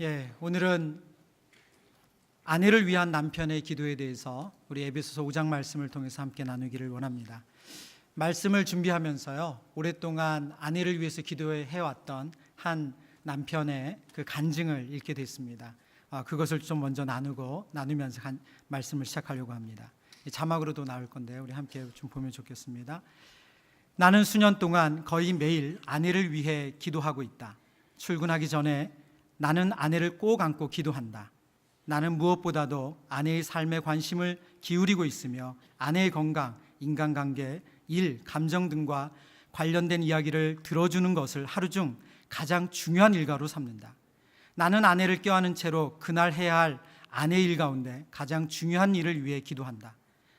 예, 오늘은 아내를 위한 남편의 기도에 대해서 우리 에베소서 5장 말씀을 통해서 함께 나누기를 원합니다. 말씀을 준비하면서요. 오랫동안 아내를 위해서 기도해 왔던 한 남편의 그 간증을 읽게 됐습니다. 아, 그것을 좀 먼저 나누고 나누면서 간, 말씀을 시작하려고 합니다. 이 자막으로도 나올 건데 우리 함께 좀 보면 좋겠습니다. 나는 수년 동안 거의 매일 아내를 위해 기도하고 있다. 출근하기 전에 나는 아내를 꼭 안고 기도한다. 나는 무엇보다도 아내의 삶에 관심을 기울이고 있으며 아내의 건강, 인간관계, 일, 감정 등과 관련된 이야기를 들어주는 것을 하루 중 가장 중요한 일가로 삼는다. 나는 아내를 껴안은 채로 그날 해야 할 아내의 일 가운데 가장 중요한 일을 위해 기도한다.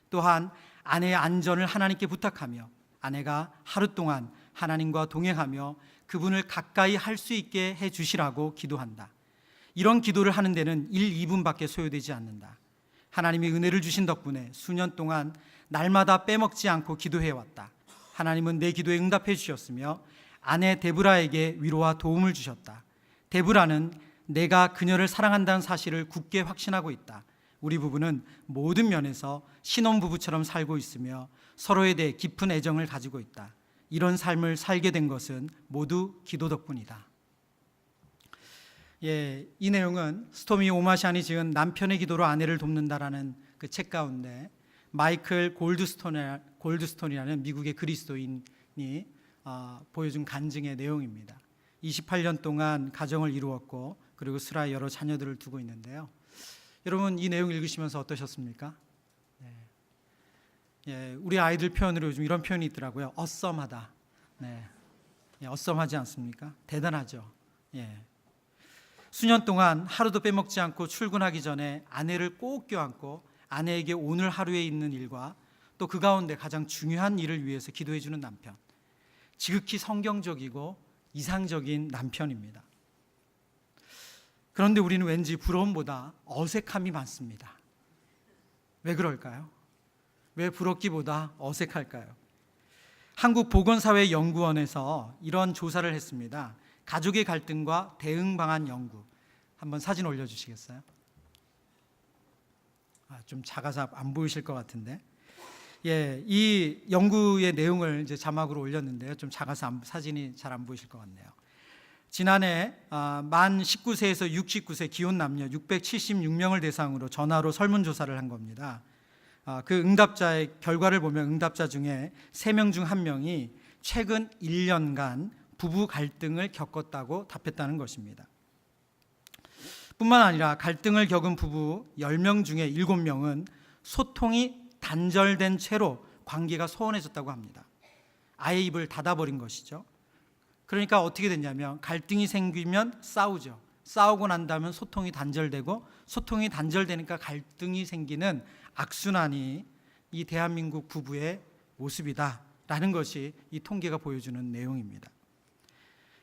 또한 아내의 안전을 하나님께 부탁하며 아내가 하루 동안 하나님과 동행하며 그분을 가까이 할 수 있게 해 주시라고 기도한다. 이런 기도를 하는 데는 1, 2분밖에 소요되지 않는다. 하나님이 은혜를 주신 덕분에 수년 동안 날마다 빼먹지 않고 기도해 왔다. 하나님은 내 기도에 응답해 주셨으며 아내 데브라에게 위로와 도움을 주셨다. 데브라는 내가 그녀를 사랑한다는 사실을 굳게 확신하고 있다. 우리 부부는 모든 면에서 신혼부부처럼 살고 있으며 서로에 대해 깊은 애정을 가지고 있다. 이런 삶을 살게 된 것은 모두 기도 덕분이다. 예, 이 내용은 스토미 오마샨이 지은 남편의 기도로 아내를 돕는다라는 그 책 가운데 마이클 골드스톤 골드스톤이라는 미국의 그리스도인이 어, 보여준 간증의 내용입니다. 28년 동안 가정을 이루었고 그리고 스라의 여러 자녀들을 두고 있는데요. 여러분 이 내용 읽으시면서 어떠셨습니까? 네. 예, 우리 아이들 표현으로 요즘 이런 표현이 있더라고요. 어썸하다. 네. 예, 어썸하지 않습니까? 대단하죠. 예. 수년 동안 하루도 빼먹지 않고 출근하기 전에 아내를 꼭 껴안고 아내에게 오늘 하루에 있는 일과 또 그 가운데 가장 중요한 일을 위해서 기도해 주는 남편. 지극히 성경적이고 이상적인 남편입니다. 그런데 우리는 왠지 부러움보다 어색함이 많습니다. 왜 그럴까요? 왜 부럽기보다 어색할까요? 한국보건사회연구원에서 이런 조사를 했습니다. 가족의 갈등과 대응 방안 연구. 한번 사진 올려주시겠어요? 아, 좀 작아서 안 보이실 것 같은데. 예, 이 연구의 내용을 이제 자막으로 올렸는데요. 좀 작아서 안- 사진이 잘 안 보이실 것 같네요. 지난해 아, 만 19세에서 69세 기혼 남녀 676명을 대상으로 전화로 설문조사를 한 겁니다. 아, 그 응답자의 결과를 보면 응답자 중에 3명 중 1명이 최근 1년간 부부 갈등을 겪었다고 답했다는 것입니다. 뿐만 아니라 갈등을 겪은 부부 10명 중에 7명은 소통이 단절된 채로 관계가 소원해졌다고 합니다. 아예 입을 닫아버린 것이죠. 그러니까 어떻게 됐냐면 갈등이 생기면 싸우죠. 싸우고 난 다음에 소통이 단절되고 소통이 단절되니까 갈등이 생기는 악순환이 이 대한민국 부부의 모습이다라는 것이 이 통계가 보여주는 내용입니다.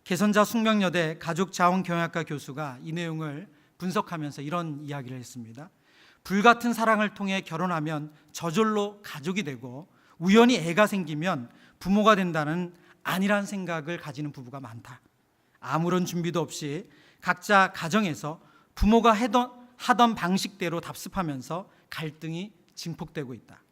개선자 숙명여대 가족자원경영학과 교수가 이 내용을 분석하면서 이런 이야기를 했습니다. 불같은 사랑을 통해 결혼하면 저절로 가족이 되고 우연히 애가 생기면 부모가 된다는 아니란 생각을 가지는 부부가 많다. 아무런 준비도 없이 각자 가정에서 부모가 하던 방식대로 답습하면서 갈등이 증폭되고 있다.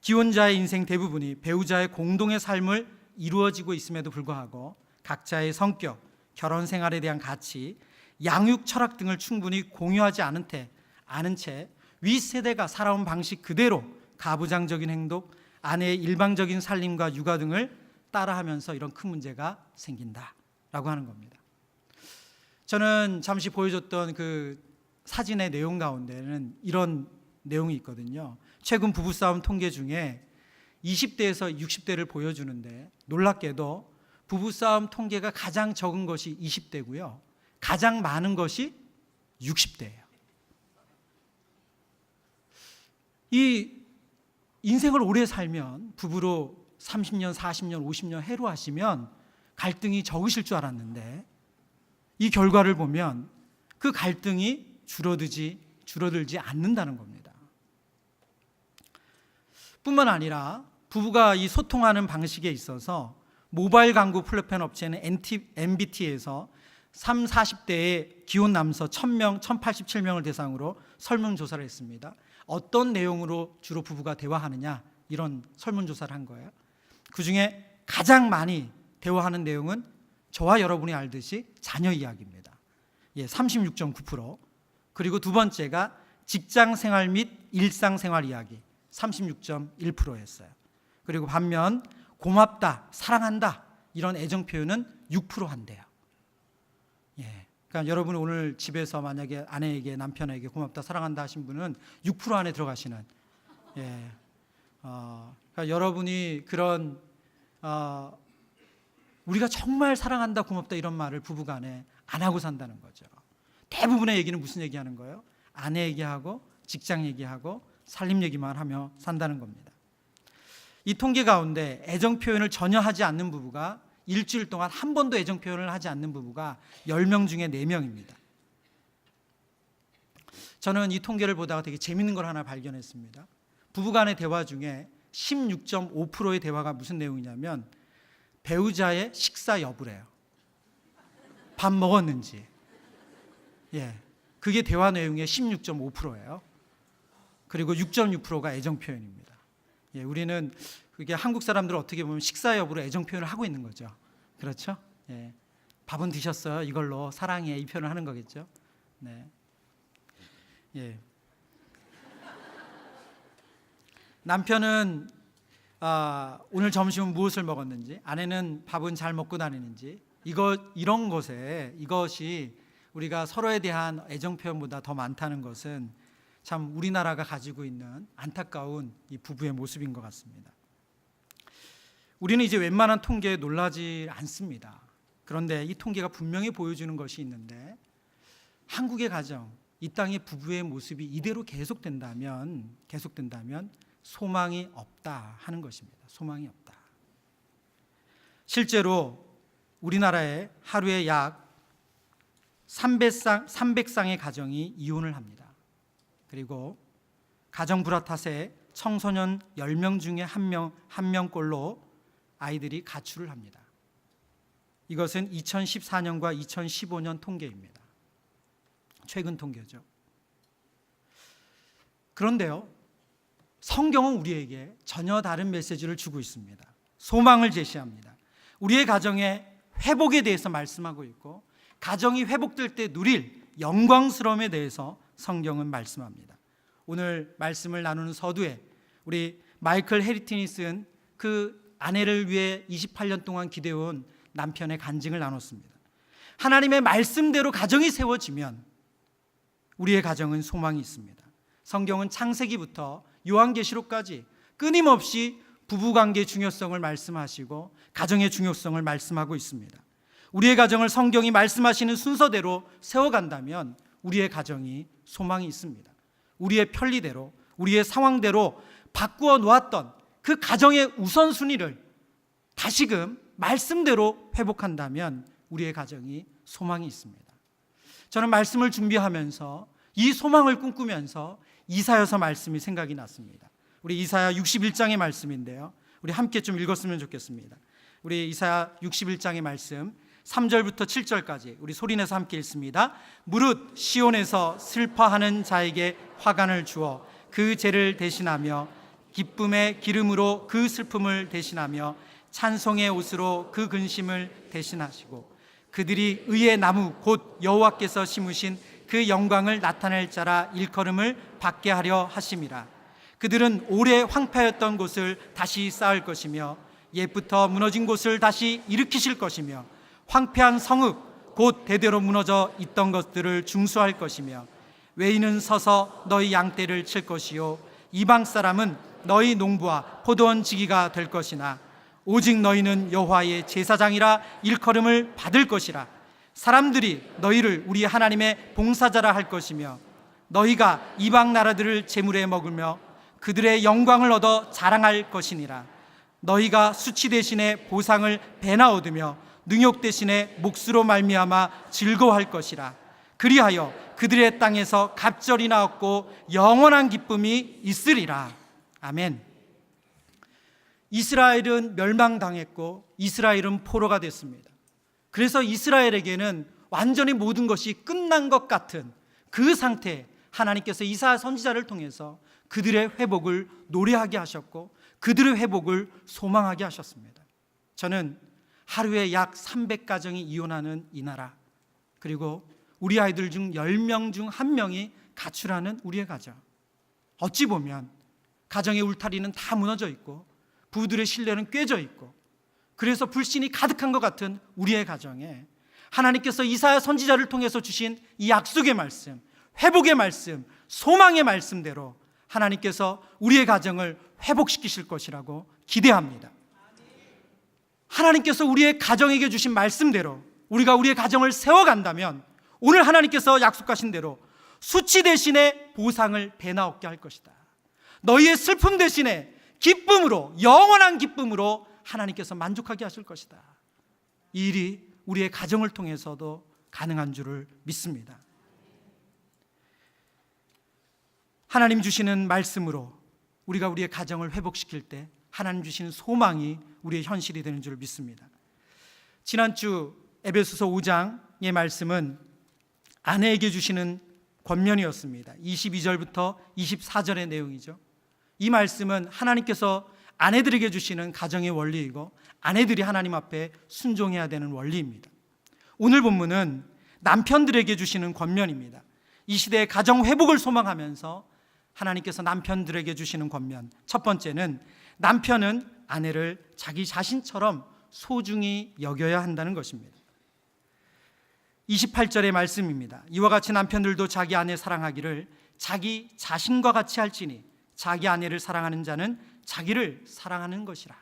기혼자의 인생 대부분이 배우자의 공동의 삶을 이루어지고 있음에도 불구하고 각자의 성격, 결혼 생활에 대한 가치, 양육 철학 등을 충분히 공유하지 않은 채 아는 채 윗세대가 살아온 방식 그대로 가부장적인 행동, 아내의 일방적인 살림과 육아 등을 따라하면서 이런 큰 문제가 생긴다라고 하는 겁니다. 저는 잠시 보여줬던 그 사진의 내용 가운데는 이런 내용이 있거든요. 최근 부부싸움 통계 중에 20대에서 60대를 보여주는데 놀랍게도 부부싸움 통계가 가장 적은 것이 20대고요. 가장 많은 것이 60대예요. 이 인생을 오래 살면 부부로 30년, 40년, 50년 해로 하시면 갈등이 적으실 줄 알았는데 이 결과를 보면 그 갈등이 줄어들지 줄어들지 않는다는 겁니다. 뿐만 아니라 부부가 이 소통하는 방식에 있어서 모바일 광고 플랫폼 업체는 MBT에서 3, 40대의 기혼 남서 1000명, 1087명을 대상으로 설문 조사를 했습니다. 어떤 내용으로 주로 부부가 대화하느냐 이런 설문 조사를 한 거예요. 그 중에 가장 많이 대화하는 내용은 저와 여러분이 알듯이 자녀 이야기입니다. 예, 36.9%. 그리고 두 번째가 직장 생활 및 일상 생활 이야기 36.1%였어요. 그리고 반면 고맙다, 사랑한다 이런 애정 표현은 6% 한대요. 예. 그러니까 여러분 오늘 집에서 만약에 아내에게 남편에게 고맙다, 사랑한다 하신 분은 6% 안에 들어가시는 예. 어, 그러니까 여러분이 그런 어, 우리가 정말 사랑한다, 고맙다 이런 말을 부부간에 안 하고 산다는 거죠. 대부분의 얘기는 무슨 얘기하는 거예요? 아내 얘기하고 직장 얘기하고 살림 얘기만 하며 산다는 겁니다. 이 통계 가운데 애정 표현을 전혀 하지 않는 부부가 일주일 동안 한 번도 애정 표현을 하지 않는 부부가 10명 중에 4명입니다. 저는 이 통계를 보다가 되게 재밌는 걸 하나 발견했습니다. 부부 간의 대화 중에 16.5%의 대화가 무슨 내용이냐면 배우자의 식사 여부래요. 밥 먹었는지. 예. 그게 대화 내용의 16.5%예요. 그리고 6.6%가 애정 표현입니다. 예, 우리는 그게 한국 사람들 어떻게 보면 식사 여부로 애정 표현을 하고 있는 거죠. 그렇죠? 예. 밥은 드셨어요? 이걸로 사랑해 이 표현을 하는 거겠죠. 네. 예. 남편은 아, 오늘 점심은 무엇을 먹었는지, 아내는 밥은 잘 먹고 다니는지, 이거 이런 것에 이것이 우리가 서로에 대한 애정 표현보다 더 많다는 것은 참 우리나라가 가지고 있는 안타까운 이 부부의 모습인 것 같습니다. 우리는 이제 웬만한 통계에 놀라지 않습니다. 그런데 이 통계가 분명히 보여주는 것이 있는데 한국의 가정, 이 땅의 부부의 모습이 이대로 계속된다면 계속된다면 소망이 없다 하는 것입니다. 소망이 없다. 실제로 우리나라에 하루에 약 300상, 300쌍의 가정이 이혼을 합니다. 그리고 가정 불화 탓에 청소년 10명 중에 한 명, 한 명꼴로 아이들이 가출을 합니다. 이것은 2014년과 2015년 통계입니다. 최근 통계죠. 그런데요, 성경은 우리에게 전혀 다른 메시지를 주고 있습니다. 소망을 제시합니다. 우리의 가정의 회복에 대해서 말씀하고 있고, 가정이 회복될 때 누릴 영광스러움에 대해서 성경은 말씀합니다. 오늘 말씀을 나누는 서두에 우리 마이클 헤리틴이 쓴 그 아내를 위해 28년 동안 기대온 남편의 간증을 나눴습니다. 하나님의 말씀대로 가정이 세워지면 우리의 가정은 소망이 있습니다. 성경은 창세기부터 요한계시록까지 끊임없이 부부관계의 중요성을 말씀하시고 가정의 중요성을 말씀하고 있습니다. 우리의 가정을 성경이 말씀하시는 순서대로 세워간다면 우리의 가정이 소망이 있습니다. 우리의 편리대로, 우리의 상황대로 바꾸어 놓았던 그 가정의 우선순위를 다시금 말씀대로 회복한다면 우리의 가정이 소망이 있습니다. 저는 말씀을 준비하면서 이 소망을 꿈꾸면서 이사여서 말씀이 생각이 났습니다. 우리 이사야 61장의 말씀인데요. 우리 함께 좀 읽었으면 좋겠습니다. 우리 이사야 61장의 말씀 3절부터 7절까지 우리 소리내서 함께 읽습니다. 무릇 시온에서 슬퍼하는 자에게 화관을 주어 그 죄를 대신하며 기쁨의 기름으로 그 슬픔을 대신하며 찬송의 옷으로 그 근심을 대신하시고 그들이 의의 나무 곧 여호와께서 심으신 그 영광을 나타낼 자라 일컬음을 받게 하려 하심이라 그들은 오래 황폐하였던 곳을 다시 쌓을 것이며 옛부터 무너진 곳을 다시 일으키실 것이며 황폐한 성읍 곧 대대로 무너져 있던 것들을 중수할 것이며 외인은 서서 너희 양떼를 칠 것이요. 이방 사람은 너희 농부와 포도원 지기가 될 것이나 오직 너희는 여호와의 제사장이라 일컬음을 받을 것이라. 사람들이 너희를 우리 하나님의 봉사자라 할 것이며 너희가 이방 나라들을 제물에 먹으며 그들의 영광을 얻어 자랑할 것이니라. 너희가 수치 대신에 보상을 배나 얻으며 능욕 대신에 몫으로 말미암아 즐거워할 것이라 그리하여 그들의 땅에서 갑절이나 얻고 영원한 기쁨이 있으리라 아멘. 이스라엘은 멸망당했고 이스라엘은 포로가 됐습니다. 그래서 이스라엘에게는 완전히 모든 것이 끝난 것 같은 그 상태에 하나님께서 이사 선지자를 통해서 그들의 회복을 노래하게 하셨고 그들의 회복을 소망하게 하셨습니다. 저는 하루에 약 300가정이 이혼하는 이 나라 그리고 우리 아이들 중 10명 중 1명이 가출하는 우리의 가정 어찌 보면 가정의 울타리는 다 무너져 있고 부부들의 신뢰는 꿰져 있고 그래서 불신이 가득한 것 같은 우리의 가정에 하나님께서 이사야 선지자를 통해서 주신 이 약속의 말씀, 회복의 말씀, 소망의 말씀대로 하나님께서 우리의 가정을 회복시키실 것이라고 기대합니다. 하나님께서 우리의 가정에게 주신 말씀대로 우리가 우리의 가정을 세워간다면 오늘 하나님께서 약속하신 대로 수치 대신에 보상을 배나 얻게 할 것이다. 너희의 슬픔 대신에 기쁨으로 영원한 기쁨으로 하나님께서 만족하게 하실 것이다. 이 일이 우리의 가정을 통해서도 가능한 줄을 믿습니다. 하나님 주시는 말씀으로 우리가 우리의 가정을 회복시킬 때 하나님 주시는 소망이 우리의 현실이 되는 줄 믿습니다. 지난주 에베소서 5장의 말씀은 아내에게 주시는 권면이었습니다. 22절부터 24절의 내용이죠. 이 말씀은 하나님께서 아내들에게 주시는 가정의 원리이고 아내들이 하나님 앞에 순종해야 되는 원리입니다. 오늘 본문은 남편들에게 주시는 권면입니다. 이 시대의 가정 회복을 소망하면서 하나님께서 남편들에게 주시는 권면. 첫 번째는 남편은 아내를 자기 자신처럼 소중히 여겨야 한다는 것입니다. 28절의 말씀입니다. 이와 같이 남편들도 자기 아내 사랑하기를 자기 자신과 같이 할지니 자기 아내를 사랑하는 자는 자기를 사랑하는 것이라.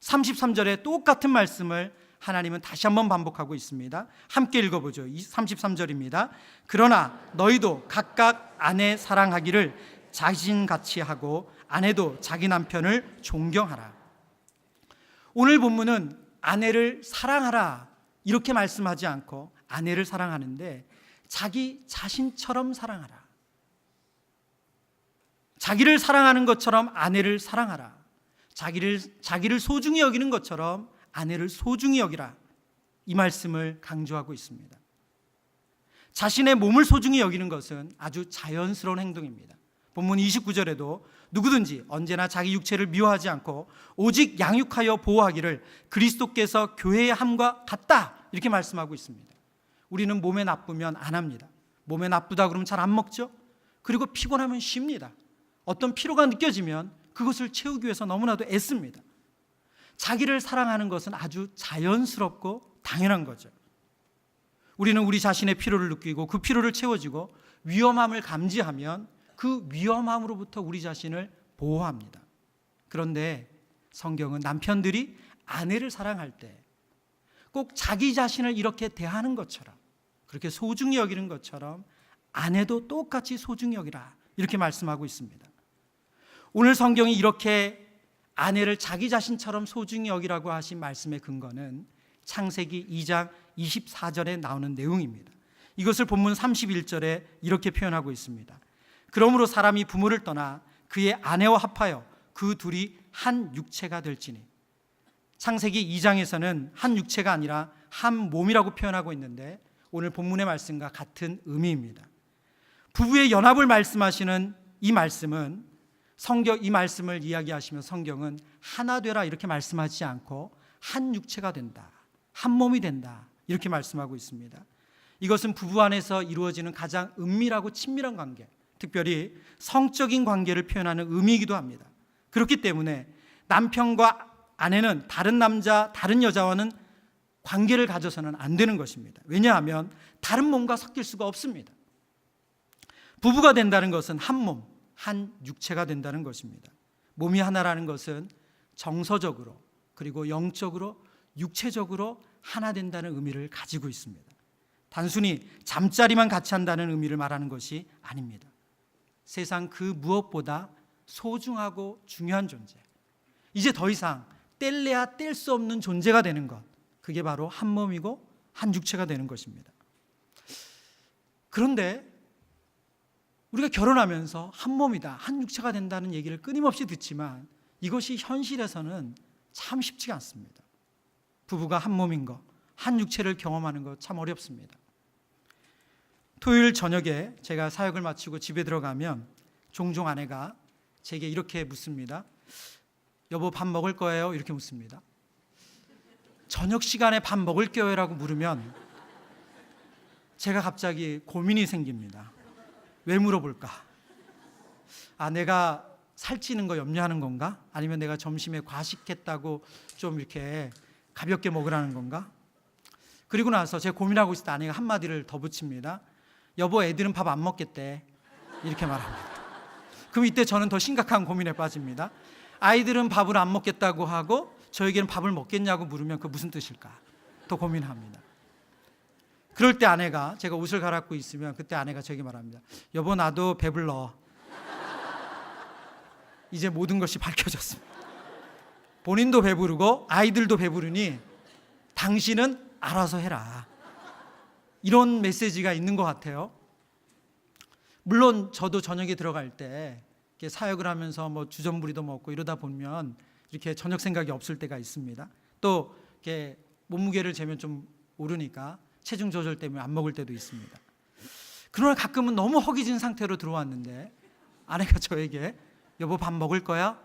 33절에 똑같은 말씀을 하나님은 다시 한번 반복하고 있습니다. 함께 읽어보죠. 33절입니다. 그러나 너희도 각각 아내 사랑하기를 자신같이 하고 아내도 자기 남편을 존경하라. 오늘 본문은 아내를 사랑하라 이렇게 말씀하지 않고 아내를 사랑하는데 자기 자신처럼 사랑하라. 자기를 사랑하는 것처럼 아내를 사랑하라. 자기를 자기를 소중히 여기는 것처럼 아내를 소중히 여기라. 이 말씀을 강조하고 있습니다. 자신의 몸을 소중히 여기는 것은 아주 자연스러운 행동입니다. 본문 29절에도 누구든지 언제나 자기 육체를 미워하지 않고 오직 양육하여 보호하기를 그리스도께서 교회의 함과 같다. 이렇게 말씀하고 있습니다. 우리는 몸에 나쁘면 안 합니다. 몸에 나쁘다 그러면 잘 안 먹죠? 그리고 피곤하면 쉽니다. 어떤 피로가 느껴지면 그것을 채우기 위해서 너무나도 애씁니다. 자기를 사랑하는 것은 아주 자연스럽고 당연한 거죠. 우리는 우리 자신의 피로를 느끼고 그 피로를 채워지고 위험함을 감지하면 그 위험함으로부터 우리 자신을 보호합니다. 그런데 성경은 남편들이 아내를 사랑할 때 꼭 자기 자신을 이렇게 대하는 것처럼 그렇게 소중히 여기는 것처럼 아내도 똑같이 소중히 여기라 이렇게 말씀하고 있습니다. 오늘 성경이 이렇게 아내를 자기 자신처럼 소중히 여기라고 하신 말씀의 근거는 창세기 2장 24절에 나오는 내용입니다. 이것을 본문 31절에 이렇게 표현하고 있습니다. 그러므로 사람이 부모를 떠나 그의 아내와 합하여 그 둘이 한 육체가 될지니 창세기 2장에서는 한 육체가 아니라 한 몸이라고 표현하고 있는데 오늘 본문의 말씀과 같은 의미입니다. 부부의 연합을 말씀하시는 이 말씀은 성경 이 말씀을 이야기하시며 성경은 하나 되라 이렇게 말씀하지 않고 한 육체가 된다. 한 몸이 된다. 이렇게 말씀하고 있습니다. 이것은 부부 안에서 이루어지는 가장 은밀하고 친밀한 관계, 특별히 성적인 관계를 표현하는 의미이기도 합니다. 그렇기 때문에 남편과 아내는 다른 남자, 다른 여자와는 관계를 가져서는 안 되는 것입니다. 왜냐하면 다른 몸과 섞일 수가 없습니다. 부부가 된다는 것은 한 몸, 한 육체가 된다는 것입니다. 몸이 하나라는 것은 정서적으로 그리고 영적으로 육체적으로 하나 된다는 의미를 가지고 있습니다. 단순히 잠자리만 같이 한다는 의미를 말하는 것이 아닙니다. 세상 그 무엇보다 소중하고 중요한 존재. 이제 더 이상 뗄래야 뗄 수 없는 존재가 되는 것. 그게 바로 한 몸이고 한 육체가 되는 것입니다. 그런데 우리가 결혼하면서 한 몸이다, 한 육체가 된다는 얘기를 끊임없이 듣지만 이것이 현실에서는 참 쉽지가 않습니다. 부부가 한 몸인 것, 한 육체를 경험하는 것 참 어렵습니다. 토요일 저녁에 제가 사역을 마치고 집에 들어가면 종종 아내가 제게 이렇게 묻습니다. 여보 밥 먹을 거예요? 이렇게 묻습니다. 저녁 시간에 밥 먹을 거예요라고 물으면 제가 갑자기 고민이 생깁니다. 왜 물어볼까? 아, 내가 살찌는 거 염려하는 건가? 아니면 내가 점심에 과식했다고 좀 이렇게 가볍게 먹으라는 건가? 그리고 나서 제가 고민하고 있을 때 아내가 한마디를 더 붙입니다. 여보, 애들은 밥 안 먹겠대. 이렇게 말합니다. 그럼 이때 저는 더 심각한 고민에 빠집니다. 아이들은 밥을 안 먹겠다고 하고 저에게는 밥을 먹겠냐고 물으면 그 무슨 뜻일까? 더 고민합니다. 그럴 때 아내가 제가 옷을 갈아입고 있으면 그때 아내가 저에게 말합니다. 여보 나도 배불러. 이제 모든 것이 밝혀졌습니다. 본인도 배부르고 아이들도 배부르니 당신은 알아서 해라. 이런 메시지가 있는 것 같아요. 물론 저도 저녁에 들어갈 때 사역을 하면서 뭐 주전부리도 먹고 이러다 보면 이렇게 저녁 생각이 없을 때가 있습니다. 또 이렇게 몸무게를 재면 좀 오르니까 체중 조절 때문에 안 먹을 때도 있습니다. 그러나 가끔은 너무 허기진 상태로 들어왔는데 아내가 저에게 여보 밥 먹을 거야?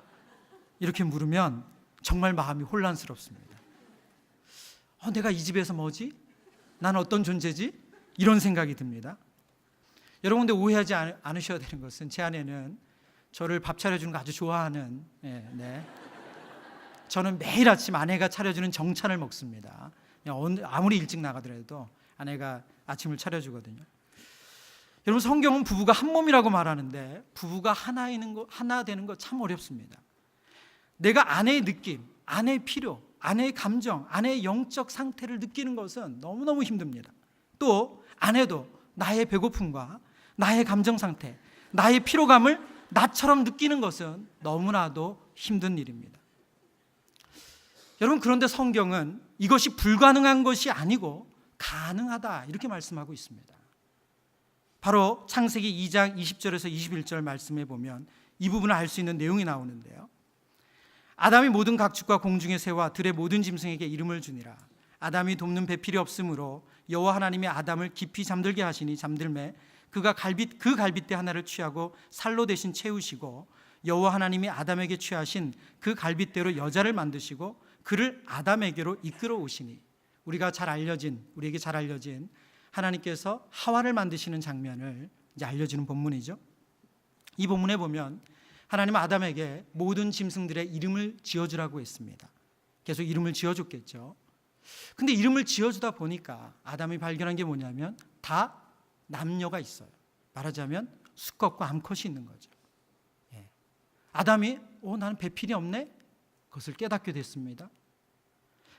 이렇게 물으면 정말 마음이 혼란스럽습니다. 어, 내가 이 집에서 뭐지? 난 어떤 존재지? 이런 생각이 듭니다. 여러분들 오해하지 않- 않으셔야 되는 것은 제 아내는 저를 밥 차려주는 거 아주 좋아하는 예, 네. 저는 매일 아침 아내가 차려주는 정찬을 먹습니다. 아무리 일찍 나가더라도 아내가 아침을 차려주거든요. 여러분 성경은 부부가 한 몸이라고 말하는데 부부가 하나 되는 거 참 어렵습니다. 내가 아내의 느낌, 아내의 필요, 아내의 감정, 아내의 영적 상태를 느끼는 것은 너무너무 힘듭니다. 또 아내도 나의 배고픔과 나의 감정 상태, 나의 피로감을 나처럼 느끼는 것은 너무나도 힘든 일입니다. 여러분 그런데 성경은 이것이 불가능한 것이 아니고 가능하다 이렇게 말씀하고 있습니다. 바로 창세기 2장 20절에서 21절 말씀에 보면 이 부분을 알 수 있는 내용이 나오는데요. 아담이 모든 각축과 공중의 새와 들의 모든 짐승에게 이름을 주니라. 아담이 돕는 배필이 없으므로 여호와 하나님이 아담을 깊이 잠들게 하시니 잠들매 그가 갈빗 그 갈빗대 하나를 취하고 살로 대신 채우시고 여호와 하나님이 아담에게 취하신 그 갈빗대로 여자를 만드시고 그를 아담에게로 이끌어 오시니 우리가 잘 알려진 우리에게 잘 알려진 하나님께서 하와를 만드시는 장면을 이제 알려주는 본문이죠. 이 본문에 보면 하나님 아담에게 모든 짐승들의 이름을 지어주라고 했습니다. 계속 이름을 지어줬겠죠. 근데 이름을 지어주다 보니까 아담이 발견한 게 뭐냐면 다 남녀가 있어요. 말하자면 수컷과 암컷이 있는 거죠. 예. 아담이 어 나는 배필이 없네. 그것을 깨닫게 됐습니다.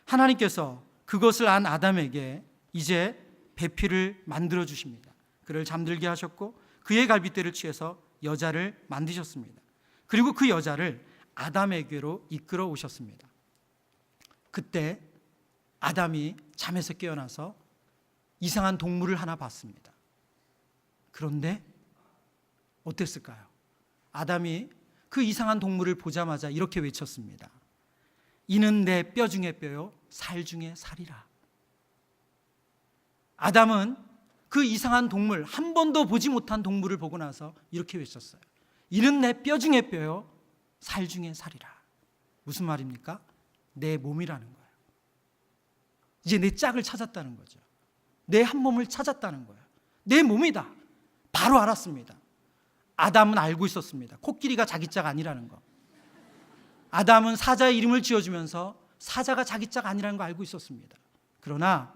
하나님께서 그것을 안 아담에게 이제 배필을 만들어 주십니다. 그를 잠들게 하셨고 그의 갈빗대를 취해서 여자를 만드셨습니다. 그리고 그 여자를 아담에게로 이끌어 오셨습니다. 그때 아담이 잠에서 깨어나서 이상한 동물을 하나 봤습니다. 그런데 어땠을까요? 아담이 그 이상한 동물을 보자마자 이렇게 외쳤습니다. 이는 내 뼈 중에 뼈요, 살 중에 살이라. 아담은 그 이상한 동물, 한 번도 보지 못한 동물을 보고 나서 이렇게 외쳤어요. 이는 내뼈 중에 뼈요, 살 중에 살이라. 무슨 말입니까? 내 몸이라는 거예요. 이제 내 짝을 찾았다는 거죠. 내 한 몸을 찾았다는 거예요. 내 몸이다. 바로 알았습니다. 아담은 알고 있었습니다. 코끼리가 자기 짝 아니라는 거. 아담은 사자의 이름을 지어주면서 사자가 자기 짝 아니라는 거 알고 있었습니다. 그러나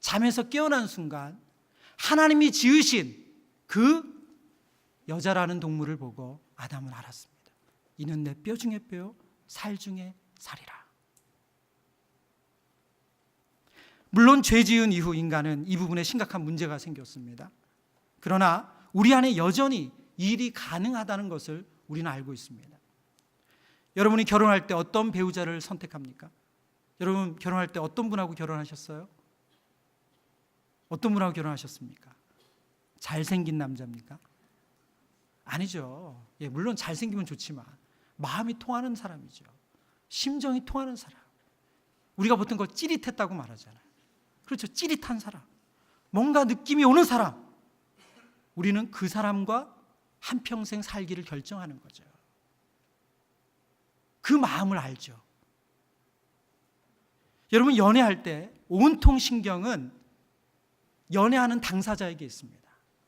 잠에서 깨어난 순간 하나님이 지으신 그 여자라는 동물을 보고 아담은 알았습니다. 이는 내 뼈 중에 뼈요, 살 중에 살이라. 물론 죄 지은 이후 인간은 이 부분에 심각한 문제가 생겼습니다. 그러나 우리 안에 여전히 이 일이 가능하다는 것을 우리는 알고 있습니다. 여러분이 결혼할 때 어떤 배우자를 선택합니까? 여러분 결혼할 때 어떤 분하고 결혼하셨어요? 어떤 분하고 결혼하셨습니까? 잘생긴 남자입니까? 아니죠. 예, 물론 잘생기면 좋지만 마음이 통하는 사람이죠. 심정이 통하는 사람. 우리가 보통 그 찌릿했다고 말하잖아요. 그렇죠. 찌릿한 사람. 뭔가 느낌이 오는 사람. 우리는 그 사람과 한평생 살기를 결정하는 거죠. 그 마음을 알죠. 여러분 연애할 때 온통 신경은 연애하는 당사자에게 있습니다.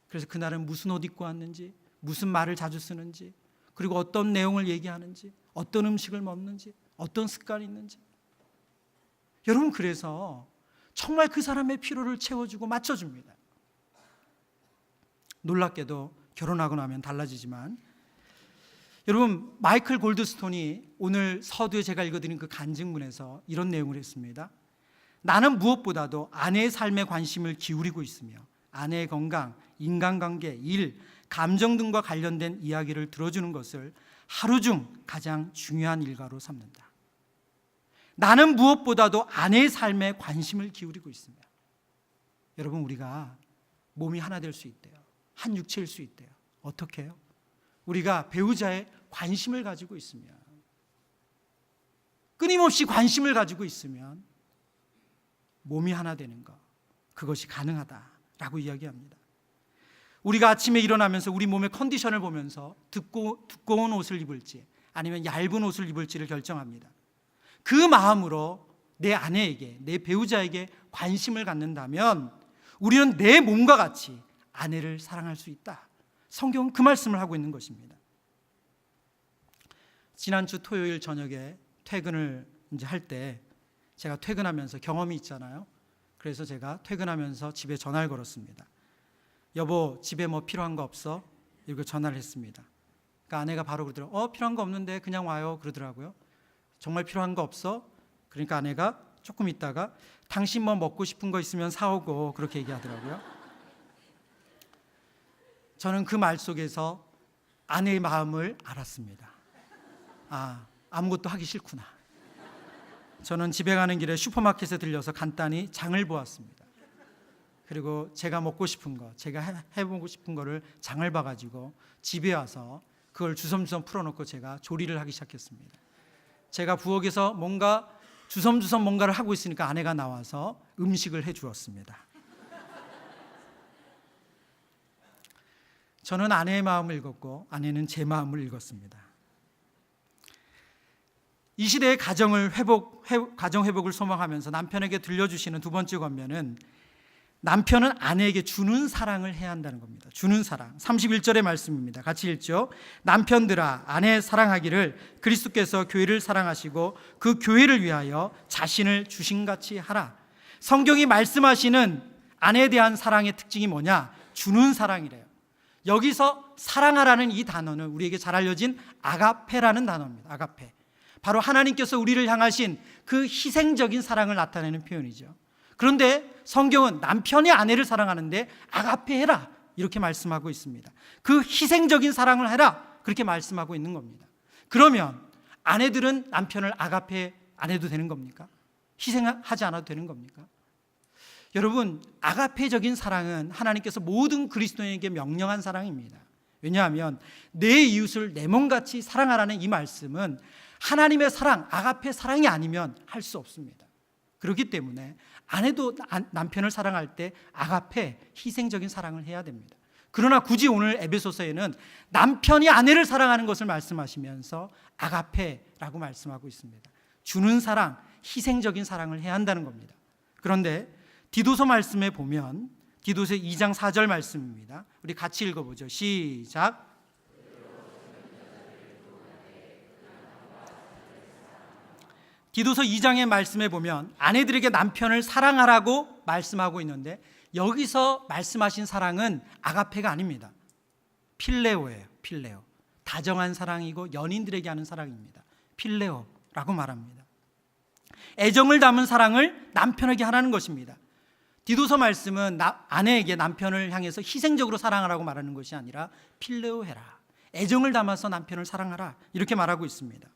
그래서 그날은 무슨 옷 입고 왔는지, 무슨 말을 자주 쓰는지, 그리고 어떤 내용을 얘기하는지, 어떤 음식을 먹는지, 어떤 습관이 있는지. 여러분 그래서 정말 그 사람의 필요를 채워주고 맞춰줍니다. 놀랍게도 결혼하고 나면 달라지지만 여러분 마이클 골드스톤이 오늘 서두에 제가 읽어드린 그 간증문에서 이런 내용을 했습니다. 나는 무엇보다도 아내의 삶에 관심을 기울이고 있으며 아내의 건강, 인간관계, 일, 감정 등과 관련된 이야기를 들어주는 것을 하루 중 가장 중요한 일과로 삼는다. 나는 무엇보다도 아내의 삶에 관심을 기울이고 있습니다. 여러분 우리가 몸이 하나 될 수 있대요. 한 육체일 수 있대요. 어떻게 해요? 우리가 배우자의 관심을 가지고 있으면 끊임없이 관심을 가지고 있으면 몸이 하나 되는 것 그것이 가능하다라고 이야기합니다. 우리가 아침에 일어나면서 우리 몸의 컨디션을 보면서 두꺼, 두꺼운 옷을 입을지 아니면 얇은 옷을 입을지를 결정합니다. 그 마음으로 내 아내에게 내 배우자에게 관심을 갖는다면 우리는 내 몸과 같이 아내를 사랑할 수 있다. 성경은 그 말씀을 하고 있는 것입니다. 지난주 토요일 저녁에 퇴근을 이제 할 때 제가 퇴근하면서 경험이 있잖아요. 그래서 제가 퇴근하면서 집에 전화를 걸었습니다. 여보, 집에 뭐 필요한 거 없어? 이렇게 전화를 했습니다. 그러니까 아내가 바로 그러더라고요. 어, 필요한 거 없는데 그냥 와요. 그러더라고요. 정말 필요한 거 없어? 그러니까 아내가 조금 있다가 당신 뭐 먹고 싶은 거 있으면 사오고 그렇게 얘기하더라고요. 저는 그 말 속에서 아내의 마음을 알았습니다. 아, 아무것도 하기 싫구나. 저는 집에 가는 길에 슈퍼마켓에 들려서 간단히 장을 보았습니다. 그리고 제가 먹고 싶은 거, 제가 해- 해보고 싶은 거를 장을 봐가지고 집에 와서 그걸 주섬주섬 풀어놓고 제가 조리를 하기 시작했습니다. 제가 부엌에서 뭔가 주섬주섬 뭔가를 하고 있으니까 아내가 나와서 음식을 해 주었습니다. 저는 아내의 마음을 읽었고 아내는 제 마음을 읽었습니다. 이 시대의 가정을 회복, 회- 가정 회복을 소망하면서 남편에게 들려주시는 두 번째 권면은 남편은 아내에게 주는 사랑을 해야 한다는 겁니다. 주는 사랑. 31절의 말씀입니다. 같이 읽죠. 남편들아 아내 사랑하기를 그리스도께서 교회를 사랑하시고 그 교회를 위하여 자신을 주신같이 하라. 성경이 말씀하시는 아내에 대한 사랑의 특징이 뭐냐? 주는 사랑이래요. 여기서 사랑하라는 이 단어는 우리에게 잘 알려진 아가페라는 단어입니다. 아가페. 바로 하나님께서 우리를 향하신 그 희생적인 사랑을 나타내는 표현이죠. 그런데 성경은 남편이 아내를 사랑하는데 아가페 해라 이렇게 말씀하고 있습니다. 그 희생적인 사랑을 해라 그렇게 말씀하고 있는 겁니다. 그러면 아내들은 남편을 아가페 안 해도 되는 겁니까? 희생하지 않아도 되는 겁니까? 여러분 아가페적인 사랑은 하나님께서 모든 그리스도인에게 명령한 사랑입니다. 왜냐하면 내 이웃을 내 몸같이 사랑하라는 이 말씀은 하나님의 사랑, 아가페 사랑이 아니면 할 수 없습니다. 그렇기 때문에 아내도 남편을 사랑할 때 아가페 희생적인 사랑을 해야 됩니다. 그러나 굳이 오늘 에베소서에는 남편이 아내를 사랑하는 것을 말씀하시면서 아가페라고 말씀하고 있습니다. 주는 사랑, 희생적인 사랑을 해야 한다는 겁니다. 그런데 디도서 말씀에 보면 디도서 2장 4절 말씀입니다. 우리 같이 읽어보죠. 시작. 디도서 2장의 말씀에 보면 아내들에게 남편을 사랑하라고 말씀하고 있는데 여기서 말씀하신 사랑은 아가페가 아닙니다. 필레오예요. 필레오. 다정한 사랑이고 연인들에게 하는 사랑입니다. 필레오라고 말합니다. 애정을 담은 사랑을 남편에게 하라는 것입니다. 디도서 말씀은 나, 아내에게 남편을 향해서 희생적으로 사랑하라고 말하는 것이 아니라 필레오 해라. 애정을 담아서 남편을 사랑하라. 이렇게 말하고 있습니다.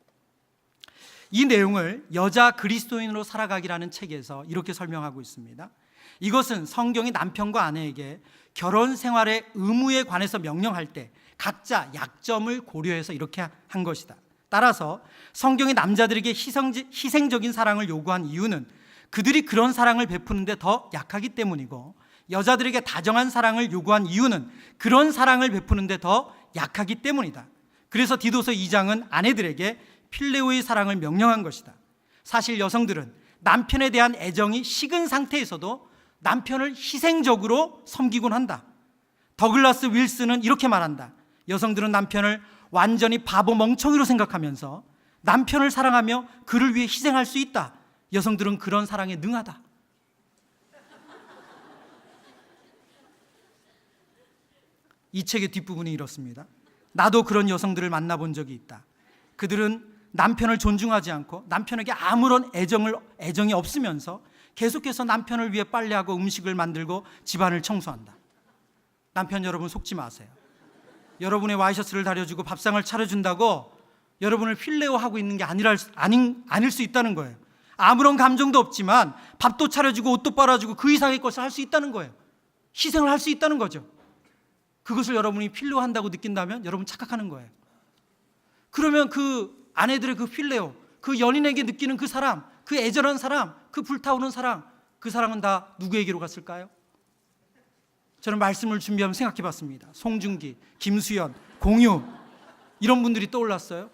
이 내용을 여자 그리스도인으로 살아가기라는 책에서 이렇게 설명하고 있습니다. 이것은 성경이 남편과 아내에게 결혼 생활의 의무에 관해서 명령할 때 각자 약점을 고려해서 이렇게 한 것이다. 따라서 성경이 남자들에게 희생, 희생적인 사랑을 요구한 이유는 그들이 그런 사랑을 베푸는데 더 약하기 때문이고 여자들에게 다정한 사랑을 요구한 이유는 그런 사랑을 베푸는데 더 약하기 때문이다. 그래서 디도서 2장은 아내들에게 필레오의 사랑을 명령한 것이다. 사실 여성들은 남편에 대한 애정이 식은 상태에서도 남편을 희생적으로 섬기곤 한다. 더글라스 윌슨은 이렇게 말한다. 여성들은 남편을 완전히 바보 멍청이로 생각하면서 남편을 사랑하며 그를 위해 희생할 수 있다. 여성들은 그런 사랑에 능하다. 이 책의 뒷부분이 이렇습니다. 나도 그런 여성들을 만나본 적이 있다. 그들은 남편을 존중하지 않고 남편에게 아무런 애정을 애정이 없으면서 계속해서 남편을 위해 빨래하고 음식을 만들고 집안을 청소한다. 남편 여러분 속지 마세요. 여러분의 와이셔츠를 다려주고 밥상을 차려준다고 여러분을 필레오 하고 있는 게 아니라 아닌 아닐 수 있다는 거예요. 아무런 감정도 없지만 밥도 차려주고 옷도 빨아주고 그 이상의 것을 할 수 있다는 거예요. 희생을 할 수 있다는 거죠. 그것을 여러분이 필요한다고 느낀다면 여러분 착각하는 거예요. 그러면 그 아내들의 그 필레오, 그 연인에게 느끼는 그 사람, 그 애절한 사람, 그 불타오르는 사랑, 그 사랑은 다 누구에게로 갔을까요? 저는 말씀을 준비하면 생각해 봤습니다. 송중기, 김수현, 공유, 이런 분들이 떠올랐어요.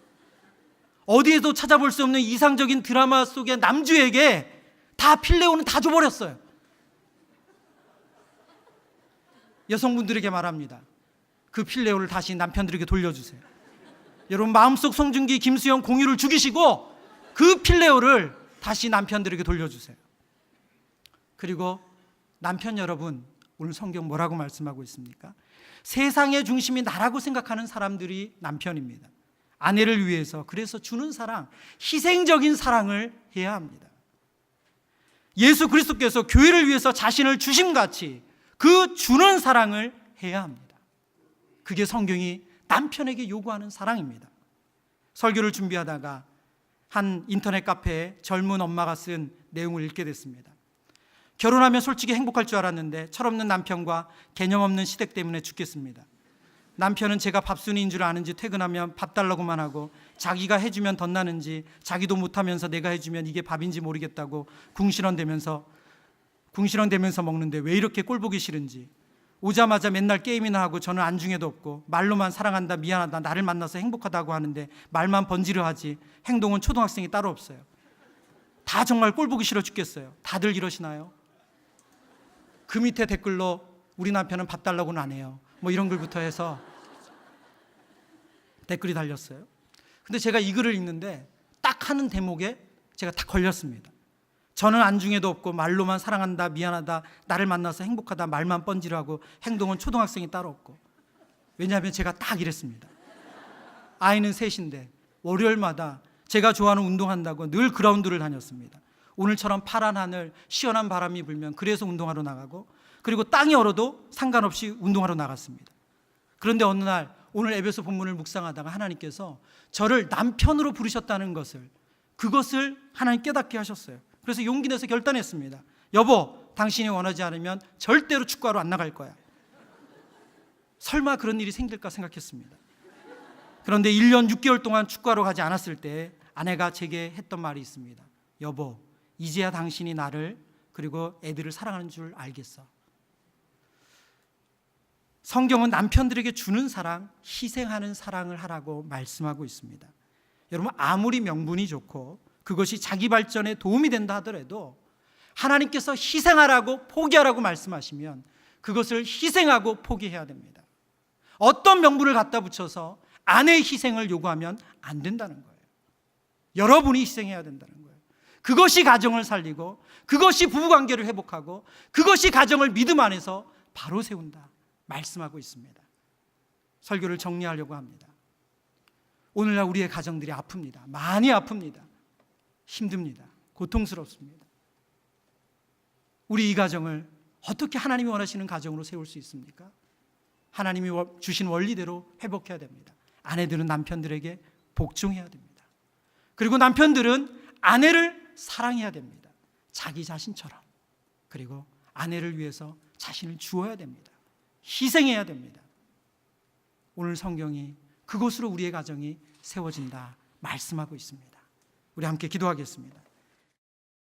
어디에도 찾아볼 수 없는 이상적인 드라마 속의 남주에게 다 필레오는 다 줘버렸어요. 여성분들에게 말합니다. 그 필레오를 다시 남편들에게 돌려주세요. 여러분 마음속 송중기, 김수영, 공유를 죽이시고 그 필레오를 다시 남편들에게 돌려주세요. 그리고 남편 여러분 오늘 성경 뭐라고 말씀하고 있습니까? 세상의 중심이 나라고 생각하는 사람들이 남편입니다. 아내를 위해서 그래서 주는 사랑, 희생적인 사랑을 해야 합니다. 예수 그리스도께서 교회를 위해서 자신을 주심 같이 그 주는 사랑을 해야 합니다. 그게 성경이 남편에게 요구하는 사랑입니다. 설교를 준비하다가 한 인터넷 카페에 젊은 엄마가 쓴 내용을 읽게 됐습니다. 결혼하면 솔직히 행복할 줄 알았는데 철없는 남편과 개념 없는 시댁 때문에 죽겠습니다. 남편은 제가 밥순이인 줄 아는지 퇴근하면 밥 달라고만 하고 자기가 해주면 덧나는지 자기도 못하면서 내가 해주면 이게 밥인지 모르겠다고 궁시렁대면서 궁시렁대면서 먹는데 왜 이렇게 꼴보기 싫은지 오자마자 맨날 게임이나 하고 저는 안중에도 없고 말로만 사랑한다 미안하다 나를 만나서 행복하다고 하는데 말만 번지르 하지 행동은 초등학생이 따로 없어요. 다 정말 꼴 보기 싫어 죽겠어요. 다들 이러시나요? 그 밑에 댓글로 우리 남편은 밥 달라고는 안 해요. 뭐 이런 글부터 해서 댓글이 달렸어요. 근데 제가 이 글을 읽는데 딱 하는 대목에 제가 딱 걸렸습니다. 저는 안중에도 없고 말로만 사랑한다, 미안하다, 나를 만나서 행복하다 말만 번지르하고 행동은 초등학생이 따로 없고. 왜냐하면 제가 딱 이랬습니다. 아이는 셋인데 월요일마다 제가 좋아하는 운동한다고 늘 그라운드를 다녔습니다. 오늘처럼 파란 하늘, 시원한 바람이 불면 그래서 운동하러 나가고 그리고 땅이 얼어도 상관없이 운동하러 나갔습니다. 그런데 어느 날 오늘 에베소 본문을 묵상하다가 하나님께서 저를 남편으로 부르셨다는 것을 그것을 하나님 깨닫게 하셨어요. 그래서 용기 내서 결단했습니다. 여보, 당신이 원하지 않으면 절대로 축구하러 안 나갈 거야. 설마 그런 일이 생길까 생각했습니다. 그런데 1년 6개월 동안 축구하러 가지 않았을 때 아내가 제게 했던 말이 있습니다. 여보, 이제야 당신이 나를 그리고 애들을 사랑하는 줄 알겠어. 성경은 남편들에게 주는 사랑, 희생하는 사랑을 하라고 말씀하고 있습니다. 여러분 아무리 명분이 좋고 그것이 자기 발전에 도움이 된다 하더라도 하나님께서 희생하라고 포기하라고 말씀하시면 그것을 희생하고 포기해야 됩니다. 어떤 명분을 갖다 붙여서 아내의 희생을 요구하면 안 된다는 거예요. 여러분이 희생해야 된다는 거예요. 그것이 가정을 살리고 그것이 부부 관계를 회복하고 그것이 가정을 믿음 안에서 바로 세운다. 말씀하고 있습니다. 설교를 정리하려고 합니다. 오늘날 우리의 가정들이 아픕니다. 많이 아픕니다. 힘듭니다. 고통스럽습니다. 우리 이 가정을 어떻게 하나님이 원하시는 가정으로 세울 수 있습니까? 하나님이 주신 원리대로 회복해야 됩니다. 아내들은 남편들에게 복종해야 됩니다. 그리고 남편들은 아내를 사랑해야 됩니다. 자기 자신처럼. 그리고 아내를 위해서 자신을 주어야 됩니다. 희생해야 됩니다. 오늘 성경이 그곳으로 우리의 가정이 세워진다 말씀하고 있습니다. 우리 함께 기도하겠습니다.